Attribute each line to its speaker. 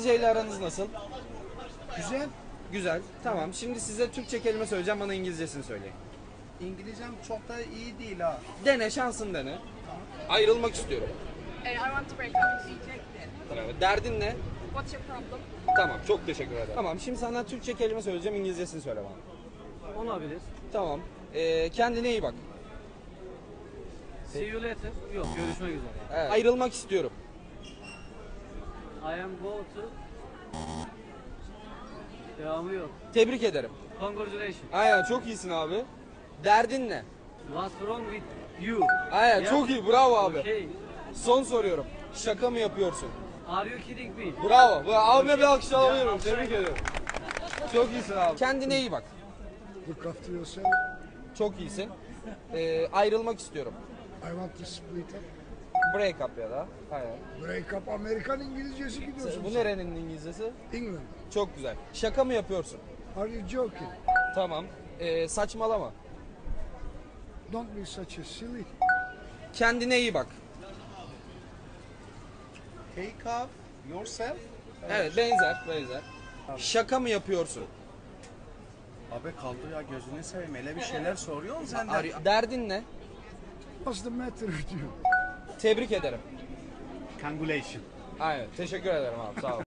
Speaker 1: İngilizce ile aranız nasıl?
Speaker 2: Güzel.
Speaker 1: Güzel. Tamam. Şimdi size Türkçe kelime söyleyeceğim. Bana İngilizcesini söyleyin.
Speaker 2: İngilizcem çok da iyi değil ha.
Speaker 1: Dene, şansın dene. Ayrılmak istiyorum.
Speaker 3: I want to break up.
Speaker 1: Bravo. Derdin ne?
Speaker 3: What's your problem?
Speaker 1: Tamam. Çok teşekkür ederim. Tamam. Şimdi sana Türkçe kelime söyleyeceğim. İngilizcesini söyle bana.
Speaker 4: Olabilir.
Speaker 1: Tamam. Ee, kendine iyi bak.
Speaker 4: See you later. Yok görüşmek üzere.
Speaker 1: Evet. Ayrılmak istiyorum.
Speaker 4: I am go to... Devamı yok.
Speaker 1: Tebrik ederim.
Speaker 4: Congratulations.
Speaker 1: Aynen çok iyisin abi. Derdin ne?
Speaker 4: What's wrong with you?
Speaker 1: Aynen
Speaker 4: Yeah.
Speaker 1: çok iyi. Bravo abi.
Speaker 4: Okay.
Speaker 1: Son soruyorum. Şaka mı yapıyorsun?
Speaker 4: Are you kidding me?
Speaker 1: Bravo. Bu abime bir alkış alabilirim. Tebrik ediyorum. Çok iyisin abi. Kendine iyi bak.
Speaker 5: Look after yourself.
Speaker 1: Çok iyisin. Ee, ayrılmak istiyorum.
Speaker 5: I want to split up.
Speaker 1: Break up ya da. Aynen.
Speaker 5: Break up Amerikan İngilizcesi gidiyorsun.
Speaker 1: Bu nerenin İngilizcesi?
Speaker 5: England.
Speaker 1: Çok güzel. Şaka mı yapıyorsun?
Speaker 5: Are you joking?
Speaker 1: Tamam. Ee, saçmalama.
Speaker 5: Don't be such a silly.
Speaker 1: Kendine iyi bak.
Speaker 2: Take off yourself.
Speaker 1: Evet benzer benzer. Şaka mı yapıyorsun?
Speaker 2: Abi kaldı ya gözünü seveyim. Hele bir şeyler soruyorsun sen de.
Speaker 1: Derdin ne?
Speaker 5: What's the matter with you?
Speaker 1: Tebrik ederim.
Speaker 2: Congratulations.
Speaker 1: Aynen. Teşekkür ederim abi. Sağ ol.